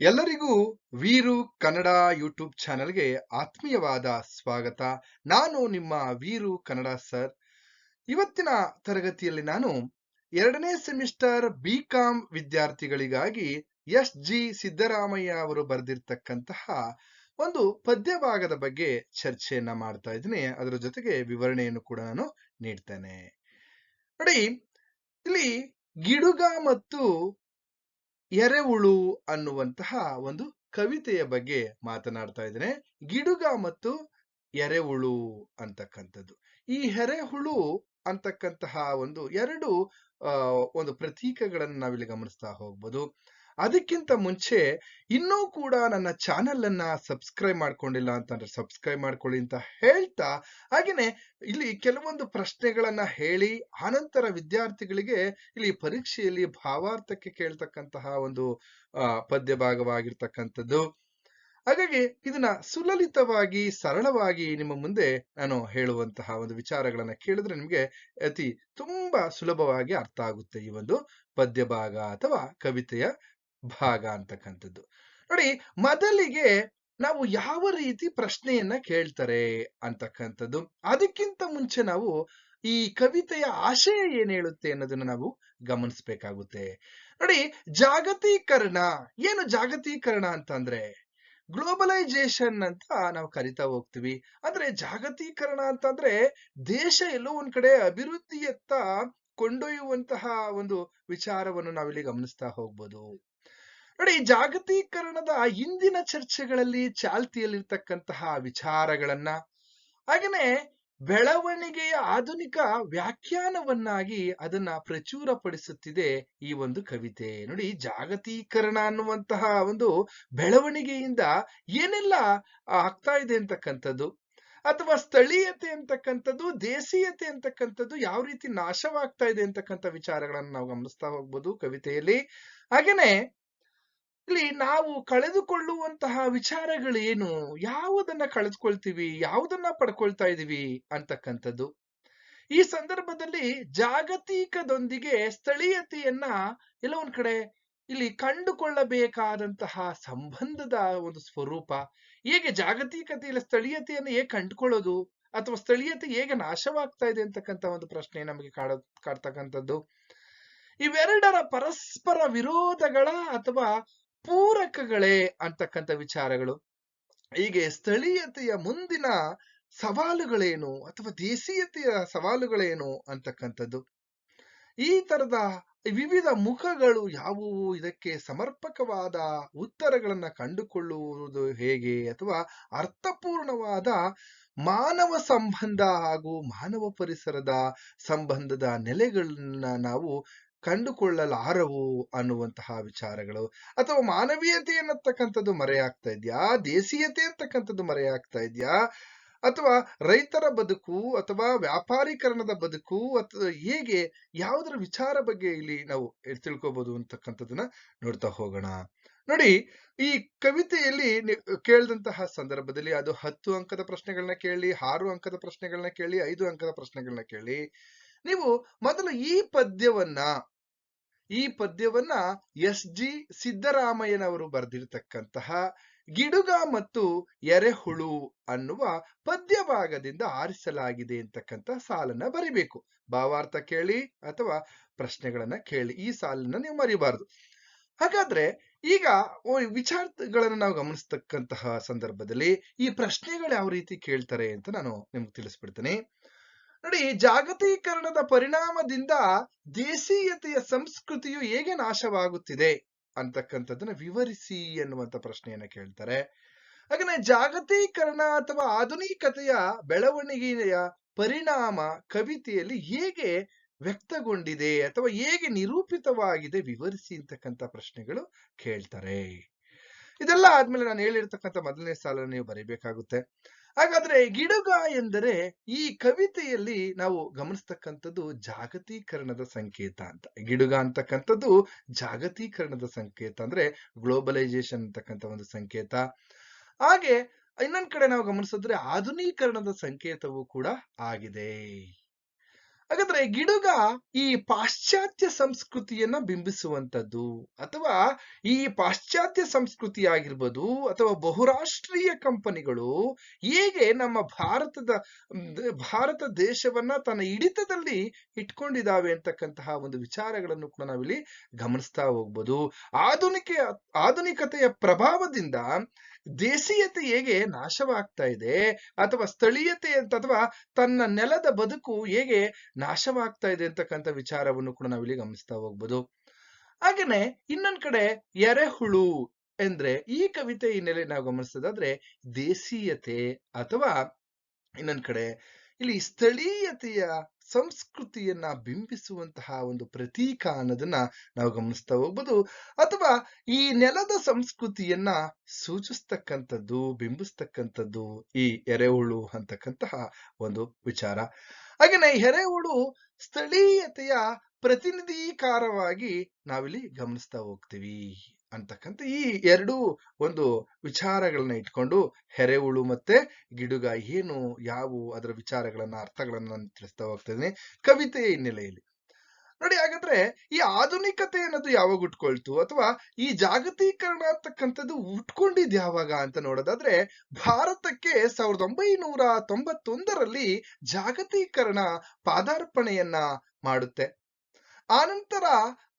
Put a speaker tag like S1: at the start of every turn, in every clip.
S1: ಎಲ್ಲರಿಗೂ ವೀರು ಕನ್ನಡ ಯೂಟ್ಯೂಬ್ ಚಾನೆಲ್ಗೆ ಆತ್ಮೀಯವಾದ ಸ್ವಾಗತ. ನಾನು ನಿಮ್ಮ ವೀರು ಕನ್ನಡ ಸರ್. ಇವತ್ತಿನ ತರಗತಿಯಲ್ಲಿ ನಾನು ಎರಡನೇ ಸೆಮಿಸ್ಟರ್ ಬಿ ಕಾಂ ವಿದ್ಯಾರ್ಥಿಗಳಿಗಾಗಿ ಎಸ್ ಜಿ ಸಿದ್ದರಾಮಯ್ಯ ಅವರು ಬರೆದಿರ್ತಕ್ಕಂತಹ ಒಂದು ಪದ್ಯ ಭಾಗದ ಬಗ್ಗೆ ಚರ್ಚೆಯನ್ನ ಮಾಡ್ತಾ ಇದ್ದೀನಿ. ಅದರ ಜೊತೆಗೆ ವಿವರಣೆಯನ್ನು ಕೂಡ ನಾನು ನೀಡ್ತೇನೆ. ನೋಡಿ, ಇಲ್ಲಿ ಗಿಡುಗ ಮತ್ತು ಎರೆಹುಳು ಅನ್ನುವಂತಹ ಒಂದು ಕವಿತೆಯ ಬಗ್ಗೆ ಮಾತನಾಡ್ತಾ ಇದ್ದೇನೆ. ಗಿಡುಗ ಮತ್ತು ಎರೆಹುಳು ಅಂತಕ್ಕಂಥದ್ದು. ಈ ಎರೆಹುಳು ಅಂತಕ್ಕಂತಹ ಒಂದು ಎರಡು ಒಂದು ಪ್ರತೀಕಗಳನ್ನು ನಾವಿಲ್ಲಿ ಗಮನಿಸ್ತಾ ಹೋಗ್ಬೋದು. ಅದಕ್ಕಿಂತ ಮುಂಚೆ ಇನ್ನೂ ಕೂಡ ನನ್ನ ಚಾನೆಲ್ ಅನ್ನ ಸಬ್ಸ್ಕ್ರೈಬ್ ಮಾಡ್ಕೊಂಡಿಲ್ಲ ಅಂತಂದ್ರೆ ಸಬ್ಸ್ಕ್ರೈಬ್ ಮಾಡ್ಕೊಳ್ಳಿ ಅಂತ ಹೇಳ್ತಾ, ಹಾಗೇನೆ ಇಲ್ಲಿ ಕೆಲವೊಂದು ಪ್ರಶ್ನೆಗಳನ್ನ ಹೇಳಿ, ಆನಂತರ ವಿದ್ಯಾರ್ಥಿಗಳಿಗೆ ಇಲ್ಲಿ ಪರೀಕ್ಷೆಯಲ್ಲಿ ಭಾವಾರ್ಥಕ್ಕೆ ಕೇಳ್ತಕ್ಕಂತಹ ಒಂದು ಪದ್ಯ ಭಾಗವಾಗಿರ್ತಕ್ಕಂಥದ್ದು. ಹಾಗಾಗಿ ಇದನ್ನ ಸುಲಲಿತವಾಗಿ, ಸರಳವಾಗಿ ನಿಮ್ಮ ಮುಂದೆ ನಾನು ಹೇಳುವಂತಹ ಒಂದು ವಿಚಾರಗಳನ್ನ ಕೇಳಿದ್ರೆ ನಿಮಗೆ ಅತಿ ತುಂಬಾ ಸುಲಭವಾಗಿ ಅರ್ಥ ಆಗುತ್ತೆ ಈ ಒಂದು ಪದ್ಯ ಭಾಗ ಅಥವಾ ಕವಿತೆಯ ಭಾಗ ಅಂತಕ್ಕಂಥದ್ದು. ನೋಡಿ ಮೊದಲಿಗೆ ನಾವು ಯಾವ ರೀತಿ ಪ್ರಶ್ನೆಯನ್ನ ಕೇಳ್ತಾರೆ ಅಂತಕ್ಕಂಥದ್ದು. ಅದಕ್ಕಿಂತ ಮುಂಚೆ ನಾವು ಈ ಕವಿತೆಯ ಆಶಯ ಏನ್ ಹೇಳುತ್ತೆ ಅನ್ನೋದನ್ನ ನಾವು ಗಮನಿಸ್ಬೇಕಾಗುತ್ತೆ. ನೋಡಿ ಜಾಗತೀಕರಣ, ಏನು ಜಾಗತೀಕರಣ ಅಂತಂದ್ರೆ? ಗ್ಲೋಬಲೈಸೇಷನ್ ಅಂತ ನಾವು ಕರಿತಾ ಹೋಗ್ತೀವಿ. ಅಂದ್ರೆ ಜಾಗತೀಕರಣ ಅಂತಂದ್ರೆ ದೇಶ ಎಲ್ಲೋ ಒಂದ್ ಕಡೆ ಅಭಿವೃದ್ಧಿಯತ್ತ ಕೊಂಡೊಯ್ಯುವಂತಹ ಒಂದು ವಿಚಾರವನ್ನು ನಾವಿಲ್ಲಿ ಗಮನಿಸ್ತಾ ಹೋಗ್ಬೋದು. ನೋಡಿ ಜಾಗತೀಕರಣದ ಹಿಂದಿನ ಚರ್ಚೆಗಳಲ್ಲಿ ಚಾಲ್ತಿಯಲ್ಲಿರ್ತಕ್ಕಂತಹ ವಿಚಾರಗಳನ್ನ, ಹಾಗೇನೆ ಬೆಳವಣಿಗೆಯ ಆಧುನಿಕ ವ್ಯಾಖ್ಯಾನವನ್ನಾಗಿ ಅದನ್ನ ಪ್ರಚುರಪಡಿಸುತ್ತಿದೆ ಈ ಒಂದು ಕವಿತೆ. ನೋಡಿ, ಜಾಗತೀಕರಣ ಅನ್ನುವಂತಹ ಒಂದು ಬೆಳವಣಿಗೆಯಿಂದ ಏನೆಲ್ಲ ಆಗ್ತಾ ಇದೆ ಅಂತಕ್ಕಂಥದ್ದು, ಅಥವಾ ಸ್ಥಳೀಯತೆ ಅಂತಕ್ಕಂಥದ್ದು ದೇಸೀಯತೆ ಅಂತಕ್ಕಂಥದ್ದು ಯಾವ ರೀತಿ ನಾಶವಾಗ್ತಾ ಇದೆ ಅಂತಕ್ಕಂಥ ವಿಚಾರಗಳನ್ನು ನಾವು ಗಮನಿಸ್ತಾ ಹೋಗ್ಬೋದು ಕವಿತೆಯಲ್ಲಿ. ಹಾಗೇನೆ ಇಲ್ಲಿ ನಾವು ಕಳೆದುಕೊಳ್ಳುವಂತಹ ವಿಚಾರಗಳೇನು? ಯಾವುದನ್ನ ಕಳೆದುಕೊಳ್ತೀವಿ? ಯಾವುದನ್ನ ಪಡ್ಕೊಳ್ತಾ ಇದೀವಿ? ಅಂತಕ್ಕಂಥದ್ದು. ಈ ಸಂದರ್ಭದಲ್ಲಿ ಜಾಗತಿಕದೊಂದಿಗೆ ಸ್ಥಳೀಯತೆಯನ್ನ ಒಂದ್ ಕಡೆ ಇಲ್ಲಿ ಕಂಡುಕೊಳ್ಳಬೇಕಾದಂತಹ ಸಂಬಂಧದ ಒಂದು ಸ್ವರೂಪ. ಹೇಗೆ ಜಾಗತಿಕತೆಯಲ್ಲಿ ಸ್ಥಳೀಯತೆಯನ್ನು ಹೇಗೆ ಕಂಡುಕೊಳ್ಳೋದು? ಅಥವಾ ಸ್ಥಳೀಯತೆ ಹೇಗೆ ನಾಶವಾಗ್ತಾ ಇದೆ ಅಂತಕ್ಕಂಥ ಒಂದು ಪ್ರಶ್ನೆ ನಮಗೆ ಕಾಡ, ಕಾಡ್ತಕ್ಕಂಥದ್ದು. ಇವೆರಡರ ಪರಸ್ಪರ ವಿರೋಧಗಳ ಅಥವಾ ಪೂರಕಗಳೇ ಅಂತಕ್ಕಂಥ ವಿಚಾರಗಳು. ಹೀಗೆ ಸ್ಥಳೀಯತೆಯ ಮುಂದಿನ ಸವಾಲುಗಳೇನು ಅಥವಾ ದೇಸೀಯತೆಯ ಸವಾಲುಗಳೇನು ಅಂತಕ್ಕಂಥದ್ದು. ಈ ತರದ ವಿವಿಧ ಮುಖಗಳು ಯಾವುವು? ಇದಕ್ಕೆ ಸಮರ್ಪಕವಾದ ಉತ್ತರಗಳನ್ನ ಕಂಡುಕೊಳ್ಳುವುದು ಹೇಗೆ? ಅಥವಾ ಅರ್ಥಪೂರ್ಣವಾದ ಮಾನವ ಸಂಬಂಧ ಹಾಗೂ ಮಾನವ ಪರಿಸರದ ಸಂಬಂಧದ ನೆಲೆಗಳನ್ನ ನಾವು ಕಂಡುಕೊಳ್ಳಲಾರವು ಅನ್ನುವಂತಹ ವಿಚಾರಗಳು. ಅಥವಾ ಮಾನವೀಯತೆ ಅನ್ನತಕ್ಕಂಥದ್ದು ಮರೆಯಾಗ್ತಾ ಇದೆಯಾ? ದೇಸೀಯತೆ ಅಂತಕ್ಕಂಥದ್ದು ಮರೆಯಾಗ್ತಾ ಇದೆಯಾ? ಅಥವಾ ರೈತರ ಬದುಕು ಅಥವಾ ವ್ಯಾಪಾರೀಕರಣದ ಬದುಕು ಅಥವಾ ಹೇಗೆ? ಯಾವುದರ ವಿಚಾರ ಬಗ್ಗೆ ಇಲ್ಲಿ ನಾವು ತಿಳ್ಕೊಬಹುದು ಅಂತಕ್ಕಂಥದ್ದನ್ನ ನೋಡ್ತಾ ಹೋಗೋಣ. ನೋಡಿ, ಈ ಕವಿತೆಯಲ್ಲಿ ಕೇಳಿದಂತಹ ಸಂದರ್ಭದಲ್ಲಿ ಅದು ಹತ್ತು ಅಂಕದ ಪ್ರಶ್ನೆಗಳನ್ನ ಕೇಳಿ, ಆರು ಅಂಕದ ಪ್ರಶ್ನೆಗಳನ್ನ ಕೇಳಿ, ಐದು ಅಂಕದ ಪ್ರಶ್ನೆಗಳನ್ನ ಕೇಳಿ. ನೀವು ಮೊದಲು ಈ ಪದ್ಯವನ್ನ ಈ ಪದ್ಯವನ್ನ ಎಸ್ ಜಿ ಸಿದ್ದರಾಮಯ್ಯನವರು ಬರೆದಿರತಕ್ಕಂತಹ ಗಿಡುಗ ಮತ್ತು ಎರೆಹುಳು ಅನ್ನುವ ಪದ್ಯಭಾಗದಿಂದ ಆರಿಸಲಾಗಿದೆ ಅಂತಕ್ಕಂಥ ಸಾಲನ್ನ ಬರಿಬೇಕು. ಭಾವಾರ್ಥ ಕೇಳಿ ಅಥವಾ ಪ್ರಶ್ನೆಗಳನ್ನ ಕೇಳಿ ಈ ಸಾಲನ್ನ ನೀವು ಮರಿಬಾರದು. ಹಾಗಾದ್ರೆ ಈಗ ವಿಚಾರಗಳನ್ನ ನಾವು ಗಮನಿಸ್ತಕ್ಕಂತಹ ಸಂದರ್ಭದಲ್ಲಿ ಈ ಪ್ರಶ್ನೆಗಳು ಯಾವ ರೀತಿ ಕೇಳ್ತಾರೆ ಅಂತ ನಾನು ನಿಮ್ಗೆ ತಿಳಿಸ್ಬಿಡ್ತೇನೆ. ನೋಡಿ ಜಾಗತೀಕರಣದ ಪರಿಣಾಮದಿಂದ ದೇಸೀಯತೆಯ ಸಂಸ್ಕೃತಿಯು ಹೇಗೆ ನಾಶವಾಗುತ್ತಿದೆ ಅಂತಕ್ಕಂಥದ್ದನ್ನ ವಿವರಿಸಿ ಎನ್ನುವಂತ ಪ್ರಶ್ನೆಯನ್ನ ಕೇಳ್ತಾರೆ. ಹಾಗೆ ಜಾಗತೀಕರಣ ಅಥವಾ ಆಧುನಿಕತೆಯ ಬೆಳವಣಿಗೆಯ ಪರಿಣಾಮ ಕವಿತೆಯಲ್ಲಿ ಹೇಗೆ ವ್ಯಕ್ತಗೊಂಡಿದೆ ಅಥವಾ ಹೇಗೆ ನಿರೂಪಿತವಾಗಿದೆ ವಿವರಿಸಿ ಅಂತಕ್ಕಂಥ ಪ್ರಶ್ನೆಗಳು ಕೇಳ್ತಾರೆ. ಇದೆಲ್ಲ ಆದ್ಮೇಲೆ ನಾನು ಹೇಳಿರ್ತಕ್ಕಂಥ ಮೊದಲನೇ ಸಾಲ ನೀವು ಬರೀಬೇಕಾಗುತ್ತೆ. ಹಾಗಾದ್ರೆ ಗಿಡುಗ ಎಂದರೆ ಈ ಕವಿತೆಯಲ್ಲಿ ನಾವು ಗಮನಿಸ್ತಕ್ಕಂಥದ್ದು ಜಾಗತೀಕರಣದ ಸಂಕೇತ ಅಂತ. ಗಿಡುಗ ಅಂತಕ್ಕಂಥದ್ದು ಜಾಗತೀಕರಣದ ಸಂಕೇತ ಅಂದ್ರೆ ಗ್ಲೋಬಲೈಸೇಷನ್ ಅಂತಕ್ಕಂಥ ಒಂದು ಸಂಕೇತ. ಹಾಗೆ ಇನ್ನೊಂದ್ ಕಡೆ ನಾವು ಗಮನಿಸಿದ್ರೆ ಆಧುನೀಕರಣದ ಸಂಕೇತವೂ ಕೂಡ ಆಗಿದೆ. ಹಾಗಾದ್ರೆ ಗಿಡುಗ ಈ ಪಾಶ್ಚಾತ್ಯ ಸಂಸ್ಕೃತಿಯನ್ನ ಬಿಂಬಿಸುವಂತದ್ದು ಅಥವಾ ಈ ಪಾಶ್ಚಾತ್ಯ ಸಂಸ್ಕೃತಿ ಆಗಿರ್ಬೋದು ಅಥವಾ ಬಹುರಾಷ್ಟ್ರೀಯ ಕಂಪನಿಗಳು ಹೇಗೆ ನಮ್ಮ ಭಾರತದ ಭಾರತ ದೇಶವನ್ನ ತನ್ನ ಹಿಡಿತದಲ್ಲಿ ಇಟ್ಕೊಂಡಿದಾವೆ ಅಂತಕ್ಕಂತಹ ಒಂದು ವಿಚಾರಗಳನ್ನು ಕೂಡ ನಾವಿಲ್ಲಿ ಗಮನಿಸ್ತಾ ಹೋಗ್ಬೋದು. ಆಧುನಿಕ, ಆಧುನಿಕತೆಯ ಪ್ರಭಾವದಿಂದ ದೇಸೀಯತೆ ಹೇಗೆ ನಾಶವಾಗ್ತಾ ಇದೆ ಅಥವಾ ಸ್ಥಳೀಯತೆ ಅಂತ ಅಥವಾ ತನ್ನ ನೆಲದ ಬದುಕು ಹೇಗೆ ನಾಶವಾಗ್ತಾ ಇದೆ ಅಂತಕ್ಕಂಥ ವಿಚಾರವನ್ನು ಕೂಡ ನಾವಿಲ್ಲಿ ಗಮನಿಸ್ತಾ ಹೋಗ್ಬೋದು. ಹಾಗೇನೆ ಇನ್ನೊಂದ್ ಕಡೆ ಎರೆಹುಳು ಎಂದ್ರೆ ಈ ಕವಿತೆ ಹಿನ್ನೆಲೆ ನಾವು ಗಮನಿಸೋದಾದ್ರೆ ದೇಸೀಯತೆ ಅಥವಾ ಇನ್ನೊಂದ್ ಕಡೆ ಇಲ್ಲಿ ಸ್ಥಳೀಯತೆಯ ಸಂಸ್ಕೃತಿಯನ್ನ ಬಿಂಬಿಸುವಂತಹ ಒಂದು ಪ್ರತೀಕ ಅನ್ನೋದನ್ನ ನಾವು ಗಮನಿಸ್ತಾ ಹೋಗ್ಬೋದು. ಅಥವಾ ಈ ನೆಲದ ಸಂಸ್ಕೃತಿಯನ್ನ ಸೂಚಿಸ್ತಕ್ಕಂಥದ್ದು, ಬಿಂಬಿಸ್ತಕ್ಕಂಥದ್ದು ಈ ಎರೆಹುಳು ಅಂತಕ್ಕಂತಹ ಒಂದು ವಿಚಾರ. ಹಾಗೇನೆ ಎರೆಹುಳು ಸ್ಥಳೀಯತೆಯ ಪ್ರತಿನಿಧಿಕಾರವಾಗಿ ನಾವಿಲ್ಲಿ ಗಮನಿಸ್ತಾ ಹೋಗ್ತೀವಿ ಅಂತಕ್ಕಂಥ ಈ ಎರಡು ಒಂದು ವಿಚಾರಗಳನ್ನ ಇಟ್ಕೊಂಡು ಹೆರೆಹುಳು ಮತ್ತೆ ಗಿಡುಗ ಏನು ಯಾವು ಅದರ ವಿಚಾರಗಳನ್ನ ಅರ್ಥಗಳನ್ನ ನಾನು ತಿಳಿಸ್ತಾ ಹೋಗ್ತಿದ್ದೀನಿ ಕವಿತೆಯ ಹಿನ್ನೆಲೆಯಲ್ಲಿ. ನೋಡಿ ಹಾಗಾದ್ರೆ ಈ ಆಧುನಿಕತೆ ಅನ್ನೋದು ಯಾವಾಗ ಉಟ್ಕೊಳ್ತು ಅಥವಾ ಈ ಜಾಗತೀಕರಣ ಅಂತಕ್ಕಂಥದ್ದು ಉಟ್ಕೊಂಡಿದ್ ಯಾವಾಗ ಅಂತ ನೋಡೋದಾದ್ರೆ ಭಾರತಕ್ಕೆ ಸಾವಿರದ ಒಂಬೈನೂರ ತೊಂಬತ್ತೊಂದರಲ್ಲಿ ಜಾಗತೀಕರಣ ಪಾದಾರ್ಪಣೆಯನ್ನ ಮಾಡುತ್ತೆ. ಆನಂತರ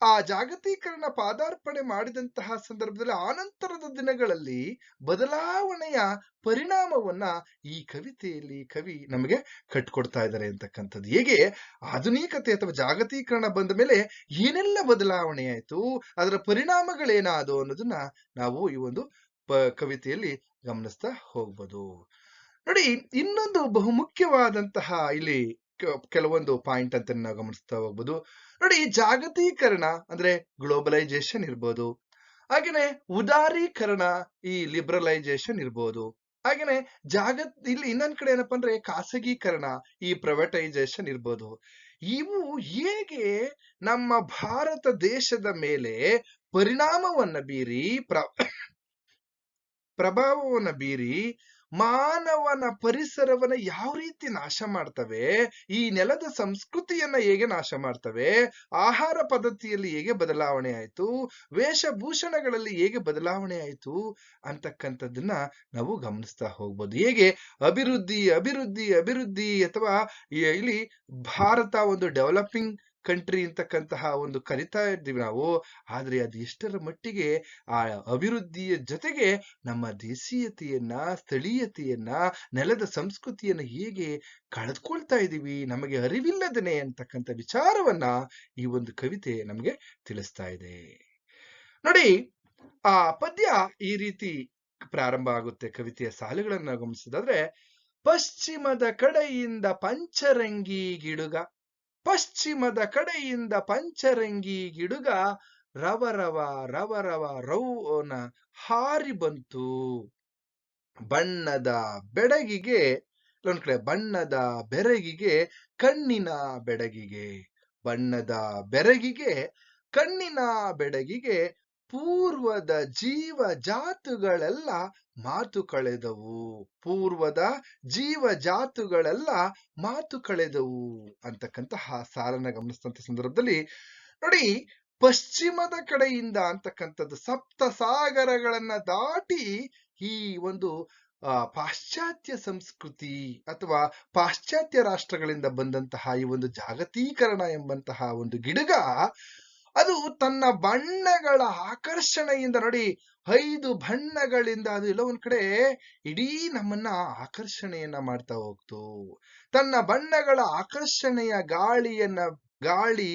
S1: ಆ ಜಾಗತೀಕರಣ ಪಾದಾರ್ಪಣೆ ಮಾಡಿದಂತಹ ಸಂದರ್ಭದಲ್ಲಿ ಆನಂತರದ ದಿನಗಳಲ್ಲಿ ಬದಲಾವಣೆಯ ಪರಿಣಾಮವನ್ನ ಈ ಕವಿತೆಯಲ್ಲಿ ಕವಿ ನಮಗೆ ಕಟ್ಕೊಡ್ತಾ ಇದ್ದಾರೆ ಅಂತಕ್ಕಂಥದ್ದು. ಹೇಗೆ? ಆಧುನಿಕತೆ ಅಥವಾ ಜಾಗತೀಕರಣ ಬಂದ ಮೇಲೆ ಏನೆಲ್ಲ ಬದಲಾವಣೆ ಆಯ್ತು? ಅದರ ಪರಿಣಾಮಗಳೇನಾದವು ಅನ್ನೋದನ್ನ ನಾವು ಈ ಒಂದು ಕವಿತೆಯಲ್ಲಿ ಗಮನಿಸ್ತಾ ಹೋಗ್ಬೋದು. ನೋಡಿ, ಇನ್ನೊಂದು ಬಹುಮುಖ್ಯವಾದಂತಹ ಇಲ್ಲಿ ಕೆಲವೊಂದು ಪಾಯಿಂಟ್ ಅಂತ ನಾವು ಗಮನಿಸ್ತಾ ಹೋಗ್ಬೋದು. ನೋಡಿ ಜಾಗತೀಕರಣ ಅಂದ್ರೆ ಗ್ಲೋಬಲೈಸೇಷನ್ ಇರ್ಬೋದು. ಹಾಗೇನೆ ಉದಾರೀಕರಣ ಈ ಲಿಬ್ರಲೈಸೇಷನ್ ಇರ್ಬೋದು. ಹಾಗೇನೆ ಜಾಗ ಇಲ್ಲಿ ಇನ್ನೊಂದ್ ಕಡೆ ಏನಪ್ಪಾ ಅಂದ್ರೆ ಖಾಸಗೀಕರಣ, ಈ ಪ್ರೈವೇಟೈಸೇಷನ್ ಇರ್ಬೋದು. ಇವು ಹೇಗೆ ನಮ್ಮ ಭಾರತ ದೇಶದ ಮೇಲೆ ಪರಿಣಾಮವನ್ನ ಬೀರಿ ಪ್ರ, ಪ್ರಭಾವವನ್ನ ಬೀರಿ ಮಾನವನ ಪರಿಸರವನ್ನ ಯಾವ ರೀತಿ ನಾಶ ಮಾಡ್ತವೆ, ಈ ನೆಲದ ಸಂಸ್ಕೃತಿಯನ್ನ ಹೇಗೆ ನಾಶ ಮಾಡ್ತವೆ, ಆಹಾರ ಪದ್ಧತಿಯಲ್ಲಿ ಹೇಗೆ ಬದಲಾವಣೆ ಆಯ್ತು, ವೇಷಭೂಷಣಗಳಲ್ಲಿ ಹೇಗೆ ಬದಲಾವಣೆ ಆಯ್ತು ಅಂತಕ್ಕಂಥದ್ದನ್ನ ನಾವು ಗಮನಿಸ್ತಾ ಹೋಗ್ಬೋದು. ಹೇಗೆ ಅಭಿವೃದ್ಧಿ ಅಭಿವೃದ್ಧಿ ಅಭಿವೃದ್ಧಿ ಅಥವಾ ಇಲ್ಲಿ ಭಾರತ ಒಂದು ಡೆವಲಪಿಂಗ್ ಕಂಟ್ರಿ ಅಂತಕ್ಕಂತಹ ಒಂದು ಕರಿತಾ ಇದ್ದೀವಿ ನಾವು. ಆದರೆ ಅದು ಎಷ್ಟರ ಮಟ್ಟಿಗೆ ಆ ಅಭಿವೃದ್ಧಿಯ ಜೊತೆಗೆ ನಮ್ಮ ದೇಶೀಯತೆಯನ್ನ, ಸ್ಥಳೀಯತೆಯನ್ನ, ನೆಲದ ಸಂಸ್ಕೃತಿಯನ್ನು ಹೇಗೆ ಕಳೆದುಕೊಳ್ತಾ ಇದೀವಿ ನಮಗೆ ಅರಿವಿಲ್ಲದನೆ ಅಂತಕ್ಕಂಥ ವಿಚಾರವನ್ನ ಈ ಒಂದು ಕವಿತೆ ನಮಗೆ ತಿಳಿಸ್ತಾ ಇದೆ. ನೋಡಿ, ಆ ಪದ್ಯ ಈ ರೀತಿ ಪ್ರಾರಂಭ ಆಗುತ್ತೆ ಕವಿತೆಯ ಸಾಲುಗಳನ್ನ ಗಮನಿಸಿದಾದ್ರೆ, ಪಶ್ಚಿಮದ ಕಡೆಯಿಂದ ಪಂಚರಂಗಿ ಗಿಡುಗ. ಪಶ್ಚಿಮದ ಕಡೆಯಿಂದ ಪಂಚರಂಗಿ ಗಿಡುಗ ರವರವ ರವರವ ರೌನ ಹಾರಿ ಬಂತು. ಬಣ್ಣದ ಬೆಡಗಿಗೆ ಒಂದ್ ಕಡೆ ಬಣ್ಣದ ಬೆರಗಿಗೆ, ಕಣ್ಣಿನ ಬೆಡಗಿಗೆ. ಬಣ್ಣದ ಬೆರಗಿಗೆ, ಕಣ್ಣಿನ ಬೆಡಗಿಗೆ ಪೂರ್ವದ ಜೀವ ಜಾತುಗಳೆಲ್ಲ ಮಾತು ಕಳೆದವು. ಪೂರ್ವದ ಜೀವ ಜಾತುಗಳೆಲ್ಲ ಮಾತು ಕಳೆದವು ಅಂತಕ್ಕಂತಹ ಸಾಲನ್ನ ಗಮನಿಸಿದಂತ ಸಂದರ್ಭದಲ್ಲಿ ನೋಡಿ ಪಶ್ಚಿಮದ ಕಡೆಯಿಂದ ಅಂತಕ್ಕಂಥದ್ದು ಸಪ್ತ ಸಾಗರಗಳನ್ನ ದಾಟಿ ಈ ಒಂದು ಪಾಶ್ಚಾತ್ಯ ಸಂಸ್ಕೃತಿ ಅಥವಾ ಪಾಶ್ಚಾತ್ಯ ರಾಷ್ಟ್ರಗಳಿಂದ ಬಂದಂತಹ ಈ ಒಂದು ಜಾಗತೀಕರಣ ಎಂಬಂತಹ ಒಂದು ಗಿಡಗ ಅದು ತನ್ನ ಬಣ್ಣಗಳ ಆಕರ್ಷಣೆಯಿಂದ ನೋಡಿ, ಐದು ಬಣ್ಣಗಳಿಂದ ಅದು ಎಲ್ಲ ಒಂದ್ ಕಡೆ ಇಡೀ ನಮ್ಮನ್ನ ಆಕರ್ಷಣೆಯನ್ನ ಮಾಡ್ತಾ ಹೋಗ್ತು. ತನ್ನ ಬಣ್ಣಗಳ ಆಕರ್ಷಣೆಯ ಗಾಳಿಯನ್ನ, ಗಾಳಿ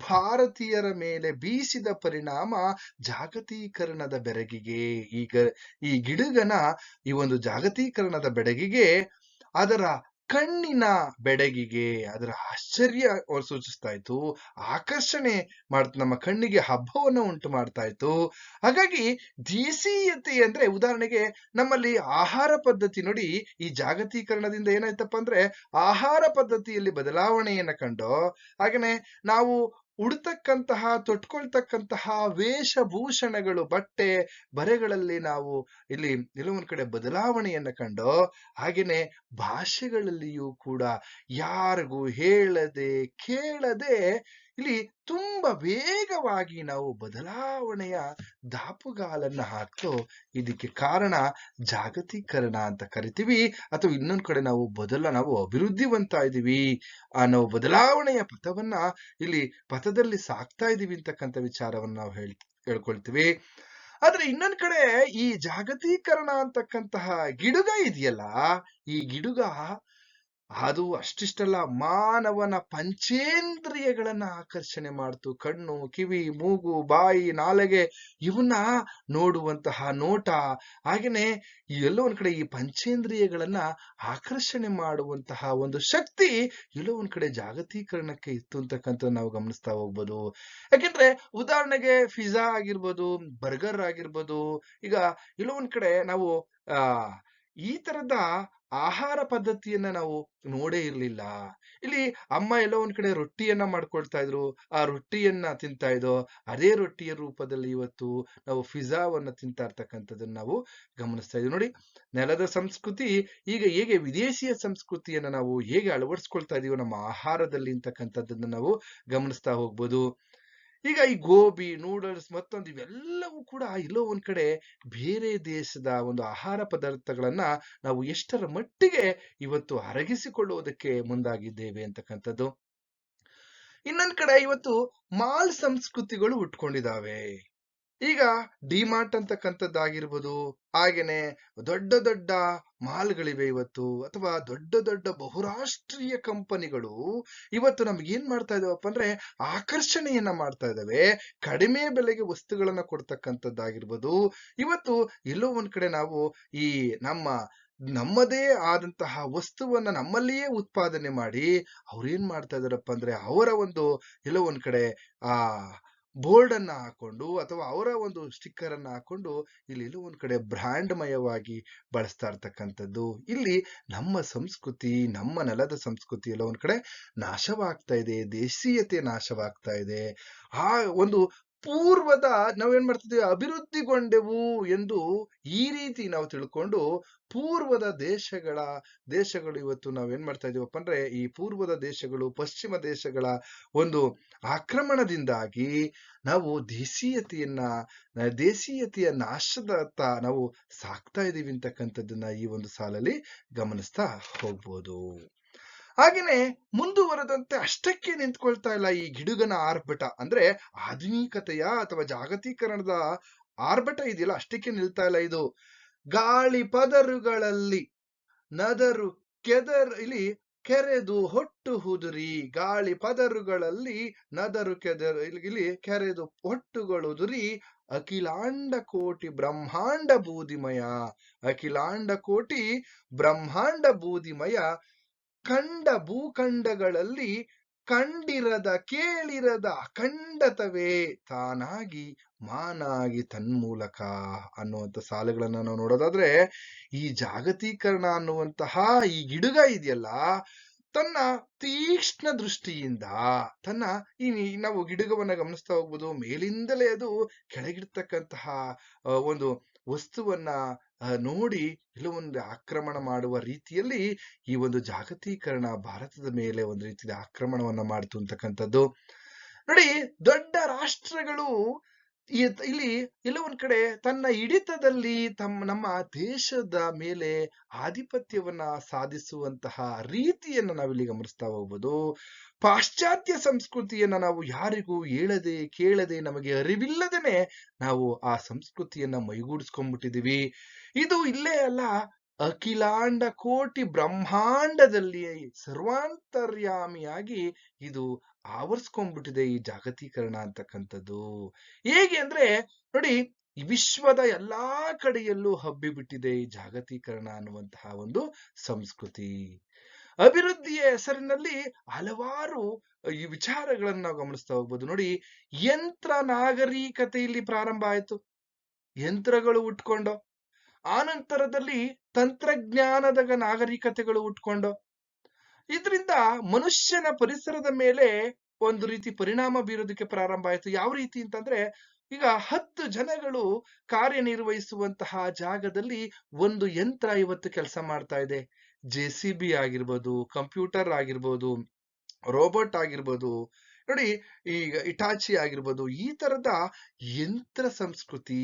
S1: ಭಾರತೀಯರ ಮೇಲೆ ಬೀಸಿದ ಪರಿಣಾಮ ಜಾಗತೀಕರಣದ ಬೆರಗಿಗೆ. ಈಗ ಈ ಗಿಡುಗನ ಈ ಒಂದು ಜಾಗತೀಕರಣದ ಬೆಡಗಿಗೆ ಅದರ ಕಣ್ಣಿನ ಬೆಡಗಿಗೆ ಅದರ ಆಶ್ಚರ್ಯ ಸೂಚಿಸ್ತಾ ಇತ್ತು, ಆಕರ್ಷಣೆ ಮಾಡ್ ನಮ್ಮ ಕಣ್ಣಿಗೆ ಹಬ್ಬವನ್ನು ಉಂಟು ಮಾಡ್ತಾ ಇತ್ತು. ಹಾಗಾಗಿ ದೇಸೀಯತೆ ಅಂದ್ರೆ ಉದಾಹರಣೆಗೆ ನಮ್ಮಲ್ಲಿ ಆಹಾರ ಪದ್ಧತಿ ನೋಡಿ, ಈ ಜಾಗತೀಕರಣದಿಂದ ಏನಾಯ್ತಪ್ಪ ಅಂದ್ರೆ ಆಹಾರ ಪದ್ಧತಿಯಲ್ಲಿ ಬದಲಾವಣೆಯನ್ನ ಕಂಡು, ಹಾಗೇನೆ ನಾವು ಉಡ್ತಕ್ಕಂತಹ, ತೊಟ್ಕೊಳ್ತಕ್ಕಂತಹ ವೇಷಭೂಷಣಗಳು, ಬಟ್ಟೆ, ಬರೆಗಳಲ್ಲಿ ನಾವು ಇಲ್ಲಿ ಕೆಲವೊಂದು ಕಡೆ ಬದಲಾವಣೆಯನ್ನ ಕಂಡು, ಹಾಗೇನೆ ಭಾಷೆಗಳಲ್ಲಿಯೂ ಕೂಡ ಯಾರಿಗೂ ಹೇಳದೆ, ಕೇಳದೆ ಇಲ್ಲಿ ತುಂಬಾ ವೇಗವಾಗಿ ನಾವು ಬದಲಾವಣೆಯ ದಾಪುಗಾಲನ್ನ ಹಾಕ್ತು ಇದಕ್ಕೆ ಕಾರಣ ಜಾಗತೀಕರಣ ಅಂತ ಕರಿತೀವಿ. ಅಥವಾ ಇನ್ನೊಂದು ಕಡೆ ನಾವು ಬದಲ, ನಾವು ಅಭಿವೃದ್ಧಿವಂತ ಇದ್ದೀವಿ ಆ ನಾವು ಬದಲಾವಣೆಯ ಪಥವನ್ನ ಇಲ್ಲಿ ಪಥದಲ್ಲಿ ಸಾಕ್ತಾ ಇದ್ದೀವಿ ಅಂತಕ್ಕಂಥ ವಿಚಾರವನ್ನ ನಾವು ಹೇಳ್, ಹೇಳ್ಕೊಳ್ತೀವಿ. ಆದ್ರೆ ಇನ್ನೊಂದ್ ಕಡೆ ಈ ಜಾಗತೀಕರಣ ಅಂತಕ್ಕಂತಹ ಗಿಡುಗ ಇದೆಯಲ್ಲ, ಈ ಗಿಡುಗ ಅದು ಅಷ್ಟಿಷ್ಟಲ್ಲ, ಮಾನವನ ಪಂಚೇಂದ್ರಿಯಗಳನ್ನ ಆಕರ್ಷಣೆ ಮಾಡ್ತು. ಕಣ್ಣು, ಕಿವಿ, ಮೂಗು, ಬಾಯಿ, ನಾಲಗೆ ಇವನ್ನ ನೋಡುವಂತಹ ನೋಟ. ಹಾಗೇನೆ ಎಲ್ಲೋ ಒಂದ್ ಕಡೆ ಈ ಪಂಚೇಂದ್ರಿಯಗಳನ್ನ ಆಕರ್ಷಣೆ ಮಾಡುವಂತಹ ಒಂದು ಶಕ್ತಿ ಎಲ್ಲೋ ಒಂದ್ ಕಡೆ ಜಾಗತೀಕರಣಕ್ಕೆ ಇತ್ತು ಅಂತಕ್ಕಂಥ ನಾವು ಗಮನಿಸ್ತಾ ಹೋಗ್ಬೋದು. ಯಾಕೆಂದ್ರೆ ಉದಾಹರಣೆಗೆ ಪಿಜ್ಜಾ ಆಗಿರ್ಬೋದು ಬರ್ಗರ್ ಆಗಿರ್ಬೋದು, ಈಗ ಎಲ್ಲೋ ಒಂದ್ ಕಡೆ ನಾವು, ಆ, ಈ ತರದ ಆಹಾರ ಪದ್ಧತಿಯನ್ನ ನಾವು ನೋಡೇ ಇರ್ಲಿಲ್ಲ. ಇಲ್ಲಿ ಅಮ್ಮ ಎಲ್ಲೋ ಒಂದ್ ಕಡೆ ರೊಟ್ಟಿಯನ್ನ ಮಾಡ್ಕೊಳ್ತಾ ಇದ್ರು. ಆ ರೊಟ್ಟಿಯನ್ನ ತಿಂತಾ ಇದೋ ಅದೇ ರೊಟ್ಟಿಯ ರೂಪದಲ್ಲಿ ಇವತ್ತು ನಾವು ಫಿಜಾವನ್ನ ತಿಂತಾ ಇರ್ತಕ್ಕಂಥದ್ದನ್ನ ನಾವು ಗಮನಿಸ್ತಾ ಇದ್ದೀವಿ. ನೋಡಿ, ನೆಲದ ಸಂಸ್ಕೃತಿ ಈಗ ಹೇಗೆ ವಿದೇಶಿಯ ಸಂಸ್ಕೃತಿಯನ್ನ ನಾವು ಹೇಗೆ ಅಳವಡಿಸ್ಕೊಳ್ತಾ ಇದೀವೋ, ನಮ್ಮ ಆಹಾರದಲ್ಲಿ ಅಂತಕ್ಕಂಥದ್ದನ್ನ ನಾವು ಗಮನಿಸ್ತಾ ಹೋಗ್ಬೋದು. ಈಗ ಈ ಗೋಬಿ, ನೂಡಲ್ಸ್ ಮತ್ತೊಂದು ಇವೆಲ್ಲವೂ ಕೂಡ ಎಲ್ಲೋ ಒಂದ್ ಕಡೆ ಬೇರೆ ದೇಶದ ಒಂದು ಆಹಾರ ಪದಾರ್ಥಗಳನ್ನ ನಾವು ಎಷ್ಟರ ಮಟ್ಟಿಗೆ ಇವತ್ತು ಅರಗಿಸಿಕೊಳ್ಳುವುದಕ್ಕೆ ಮುಂದಾಗಿದ್ದೇವೆ ಅಂತಕ್ಕಂಥದ್ದು. ಇನ್ನೊಂದ್ ಕಡೆ ಇವತ್ತು ಮಾಲ್ ಸಂಸ್ಕೃತಿಗಳು ಹುಟ್ಕೊಂಡಿದಾವೆ ಈಗ ಡಿಮಾರ್ಟ್ ಅಂತಕ್ಕಂಥದ್ದಾಗಿರ್ಬೋದು, ಹಾಗೇನೆ ದೊಡ್ಡ ದೊಡ್ಡ ಮಾಲ್ಗಳಿವೆ ಇವತ್ತು, ಅಥವಾ ದೊಡ್ಡ ದೊಡ್ಡ ಬಹುರಾಷ್ಟ್ರೀಯ ಕಂಪನಿಗಳು ಇವತ್ತು ನಮ್ಗೆ ಏನ್ ಮಾಡ್ತಾ ಇದಾವಪ್ಪ ಅಂದ್ರೆ ಆಕರ್ಷಣೆಯನ್ನ ಮಾಡ್ತಾ ಇದ್ದಾವೆ ಕಡಿಮೆ ಬೆಲೆಗೆ ವಸ್ತುಗಳನ್ನ ಕೊಡ್ತಕ್ಕಂಥದ್ದಾಗಿರ್ಬೋದು. ಇವತ್ತು ಎಲ್ಲೋ ಒಂದ್ ಕಡೆ ನಾವು ಈ ನಮ್ಮ, ನಮ್ಮದೇ ಆದಂತಹ ವಸ್ತುವನ್ನ ನಮ್ಮಲ್ಲಿಯೇ ಉತ್ಪಾದನೆ ಮಾಡಿ ಅವ್ರೇನ್ ಮಾಡ್ತಾ ಇದಾರಪ್ಪ ಅಂದ್ರೆ ಅವರ ಒಂದು ಎಲ್ಲೋ ಒಂದ್ ಕಡೆ ಆ ಬೋರ್ಡ್ ಅನ್ನ ಹಾಕೊಂಡು ಅಥವಾ ಅವರ ಒಂದು ಸ್ಟಿಕ್ಕರ್ ಅನ್ನ ಹಾಕೊಂಡು ಇಲ್ಲಿ ಒಂದು ಕಡೆ ಬ್ರ್ಯಾಂಡ್ ಮಯವಾಗಿ ಬಳಸ್ತಾ ಇರ್ತಕ್ಕಂಥದ್ದು. ಇಲ್ಲಿ ನಮ್ಮ ಸಂಸ್ಕೃತಿ, ನಮ್ಮ ನೆಲದ ಸಂಸ್ಕೃತಿ ಎಲ್ಲ ಒಂದ್ ಕಡೆ ನಾಶವಾಗ್ತಾ ಇದೆ. ದೇಶೀಯತೆ ನಾಶವಾಗ್ತಾ ಇದೆ. ಆ ಒಂದು ಪೂರ್ವದ ನಾವೇನ್ ಮಾಡ್ತಿದ್ವಿ? ಅಭಿವೃದ್ಧಿಗೊಂಡೆವು ಎಂದು ಈ ರೀತಿ ನಾವು ತಿಳ್ಕೊಂಡು ಪೂರ್ವದ ದೇಶಗಳ, ದೇಶಗಳು ಇವತ್ತು ನಾವೇನ್ ಮಾಡ್ತಾ ಇದೀವಪ್ಪ ಅಂದ್ರೆ ಈ ಪೂರ್ವದ ದೇಶಗಳು, ಪಶ್ಚಿಮ ದೇಶಗಳ ಒಂದು ಆಕ್ರಮಣದಿಂದಾಗಿ ನಾವು ದೇಶೀಯತೆಯನ್ನ ದೇಶೀಯತೆಯ ನಾಶದತ್ತ ನಾವು ಸಾಕ್ತಾ ಇದೀವಿ ಅಂತಕ್ಕಂಥದ್ದನ್ನ ಈ ಒಂದು ಸಾಲಲ್ಲಿ ಗಮನಿಸ್ತಾ ಹೋಗ್ಬೋದು. ಹಾಗೇನೆ ಮುಂದುವರೆದಂತೆ ಅಷ್ಟಕ್ಕೆ ನಿಂತ್ಕೊಳ್ತಾ ಇಲ್ಲ ಈ ಗಿಡುಗನ ಆರ್ಭಟ. ಅಂದ್ರೆ ಆಧುನಿಕತೆಯ ಅಥವಾ ಜಾಗತೀಕರಣದ ಆರ್ಭಟ ಇದೆಯಲ್ಲ, ಅಷ್ಟಕ್ಕೆ ನಿಲ್ತಾ ಇಲ್ಲ ಇದು. ಗಾಳಿ ಪದರುಗಳಲ್ಲಿ ನದರು ಕೆದರ್, ಇಲ್ಲಿ ಕೆರೆದು ಹೊಟ್ಟು ಹುದುರಿ ಗಾಳಿ ಪದರುಗಳಲ್ಲಿ ನದರು ಕೆದರ್, ಇಲ್ಲಿ ಕೆರೆದು ಹೊಟ್ಟುಗಳುದುರಿ ಅಖಿಲಾಂಡ ಕೋಟಿ ಬ್ರಹ್ಮಾಂಡ ಬೂದಿಮಯ. ಅಖಿಲಾಂಡ ಕೋಟಿ ಬ್ರಹ್ಮಾಂಡ ಬೂದಿಮಯ ಕಂಡ ಭೂಖಂಡಗಳಲ್ಲಿ ಕಂಡಿರದ ಕೇಳಿರದ ಅಖಂಡತವೇ ತಾನಾಗಿ ಮಾನಾಗಿ ತನ್ಮೂಲಕ ಅನ್ನುವಂಥ ಸಾಲುಗಳನ್ನು ನಾವು ನೋಡೋದಾದ್ರೆ, ಈ ಜಾಗತೀಕರಣ ಅನ್ನುವಂತಹ ಈ ಗಿಡುಗ ಇದೆಯಲ್ಲ, ತನ್ನ ತೀಕ್ಷ್ಣ ದೃಷ್ಟಿಯಿಂದ ತನ್ನ ಈ ನಾವು ಗಿಡುಗವನ್ನ ಗಮನಿಸ್ತಾ ಹೋಗ್ಬೋದು, ಮೇಲಿಂದಲೇ ಅದು ಕೆಳಗಿರ್ತಕ್ಕಂತಹ ಒಂದು ವಸ್ತುವನ್ನ ನೋಡಿ ಕೆಲವೊಂದು ಆಕ್ರಮಣ ಮಾಡುವ ರೀತಿಯಲ್ಲಿ ಈ ಒಂದು ಜಾಗತೀಕರಣ ಭಾರತದ ಮೇಲೆ ಒಂದು ರೀತಿಯ ಆಕ್ರಮಣವನ್ನ ಮಾಡ್ತು ಅಂತಕ್ಕಂಥದ್ದು. ನೋಡಿ, ದೊಡ್ಡ ರಾಷ್ಟ್ರಗಳು ಈ- ಇಲ್ಲಿ ಎಲ್ಲ ಒಂದ್ ಕಡೆ ತನ್ನ ಹಿಡಿತದಲ್ಲಿ ತಮ್ಮ ನಮ್ಮ ದೇಶದ ಮೇಲೆ ಆಧಿಪತ್ಯವನ್ನ ಸಾಧಿಸುವಂತಹ ರೀತಿಯನ್ನ ನಾವಿಲ್ಲಿ ಗಮನಿಸ್ತಾ ಹೋಗ್ಬೋದು. ಪಾಶ್ಚಾತ್ಯ ಸಂಸ್ಕೃತಿಯನ್ನ ನಾವು ಯಾರಿಗೂ ಹೇಳದೆ, ಕೇಳದೆ ನಮಗೆ ಅರಿವಿಲ್ಲದೇನೆ ನಾವು ಆ ಸಂಸ್ಕೃತಿಯನ್ನ ಮೈಗೂಡಿಸ್ಕೊಂಡ್ಬಿಟ್ಟಿದೀವಿ. ಇದು ಇಲ್ಲೇ ಅಲ್ಲ, ಅಖಿಲಾಂಡ ಕೋಟಿ ಬ್ರಹ್ಮಾಂಡದಲ್ಲಿ ಸರ್ವಾಂತರ್ಯಾಮಿಯಾಗಿ ಇದು ಆವರಿಸ್ಕೊಂಡ್ಬಿಟ್ಟಿದೆ ಈ ಜಾಗತೀಕರಣ ಅಂತಕ್ಕಂಥದ್ದು. ಹೇಗೆ ಅಂದ್ರೆ, ನೋಡಿ ವಿಶ್ವದ ಎಲ್ಲಾ ಕಡೆಯಲ್ಲೂ ಹಬ್ಬಿಬಿಟ್ಟಿದೆ ಈ ಜಾಗತೀಕರಣ ಅನ್ನುವಂತಹ ಒಂದು ಸಂಸ್ಕೃತಿ. ಅಭಿವೃದ್ಧಿಯ ಹೆಸರಿನಲ್ಲಿ ಹಲವಾರು ಈ ವಿಚಾರಗಳನ್ನ ನಾವು ಗಮನಿಸ್ತಾ ಹೋಗ್ಬೋದು. ನೋಡಿ, ಯಂತ್ರ ನಾಗರಿಕತೆ ಇಲ್ಲಿ ಪ್ರಾರಂಭ ಆಯ್ತು. ಯಂತ್ರಗಳು ಉಟ್ಕೊಂಡು, ಆನಂತರದಲ್ಲಿ ತಂತ್ರಜ್ಞಾನದ ನಾಗರಿಕತೆಗಳು ಉಟ್ಕೊಂಡು ಇದರಿಂದ ಮನುಷ್ಯನ ಪರಿಸರದ ಮೇಲೆ ಒಂದು ರೀತಿ ಪರಿಣಾಮ ಬೀರೋದಕ್ಕೆ ಪ್ರಾರಂಭ ಆಯಿತು. ಯಾವ ರೀತಿ ಅಂತಂದ್ರೆ, ಈಗ ಹತ್ತು ಜನಗಳು ಕಾರ್ಯನಿರ್ವಹಿಸುವಂತಹ ಜಾಗದಲ್ಲಿ ಒಂದು ಯಂತ್ರ ಇವತ್ತು ಕೆಲಸ ಮಾಡ್ತಾ ಇದೆ. ಜೆ ಸಿ ಬಿ ಆಗಿರ್ಬೋದು, ಕಂಪ್ಯೂಟರ್ ಆಗಿರ್ಬೋದು, ರೋಬೋಟ್ ಆಗಿರ್ಬೋದು ನೋಡಿ ಈಗ ಇಟಾಚಿ ಆಗಿರ್ಬೋದು, ಈ ತರದ ಯಂತ್ರ ಸಂಸ್ಕೃತಿ,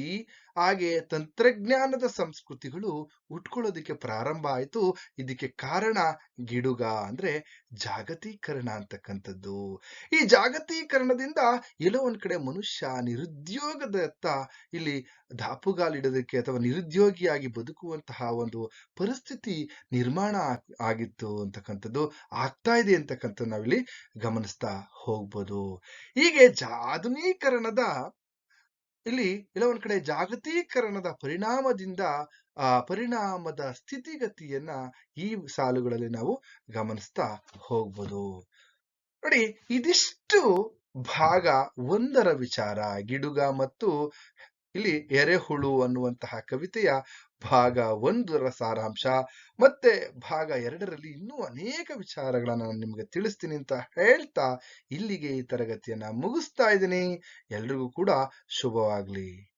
S1: ಹಾಗೆ ತಂತ್ರಜ್ಞಾನದ ಸಂಸ್ಕೃತಿಗಳು ಉಟ್ಕೊಳ್ಳೋದಕ್ಕೆ ಪ್ರಾರಂಭ ಆಯ್ತು. ಇದಕ್ಕೆ ಕಾರಣ ಗಿಡುಗ ಅಂದ್ರೆ ಜಾಗತೀಕರಣ ಅಂತಕ್ಕಂಥದ್ದು. ಈ ಜಾಗತೀಕರಣದಿಂದ ಎಲ್ಲೋ ಒಂದ್ ಕಡೆ ಮನುಷ್ಯ ನಿರುದ್ಯೋಗದತ್ತ ಇಲ್ಲಿ ದಾಪುಗಾಲಿಡೋದಕ್ಕೆ ಅಥವಾ ನಿರುದ್ಯೋಗಿಯಾಗಿ ಬದುಕುವಂತಹ ಒಂದು ಪರಿಸ್ಥಿತಿ ನಿರ್ಮಾಣ ಆಗಿತ್ತು ಅಂತಕ್ಕಂಥದ್ದು ಆಗ್ತಾ ಇದೆ ಅಂತಕ್ಕಂಥ ನಾವಿಲ್ಲಿ ಗಮನಿಸ್ತಾ ಹೋಗ್ಬೋದು. ಹೀಗೆ ಜಾಧುನೀಕರಣದ ಇಲ್ಲಿ ಎಲ್ಲ ಒಂದ್ ಕಡೆ ಜಾಗತೀಕರಣದ ಪರಿಣಾಮದಿಂದ, ಆ ಪರಿಣಾಮದ ಸ್ಥಿತಿಗತಿಯನ್ನ ಈ ಸಾಲುಗಳಲ್ಲಿ ನಾವು ಗಮನಿಸ್ತಾ ಹೋಗ್ಬೋದು. ನೋಡಿ, ಇದಿಷ್ಟು ಭಾಗ ಒಂದರ ವಿಚಾರ, ಗಿಡುಗ ಮತ್ತು ಇಲ್ಲಿ ಎರೆಹುಳು ಅನ್ನುವಂತಹ ಕವಿತೆಯ ಭಾಗ ಒಂದರ ಸಾರಾಂಶ. ಮತ್ತೆ ಭಾಗ ಎರಡರಲ್ಲಿ ಇನ್ನೂ ಅನೇಕ ವಿಚಾರಗಳನ್ನು ನಾನು ನಿಮಗೆ ತಿಳಿಸ್ತೀನಿ ಅಂತ ಹೇಳ್ತಾ ಇಲ್ಲಿಗೆ ಈ ತರಗತಿಯನ್ನ ಮುಗಿಸ್ತಾ ಇದ್ದೀನಿ. ಎಲ್ರಿಗೂ ಕೂಡ ಶುಭವಾಗ್ಲಿ.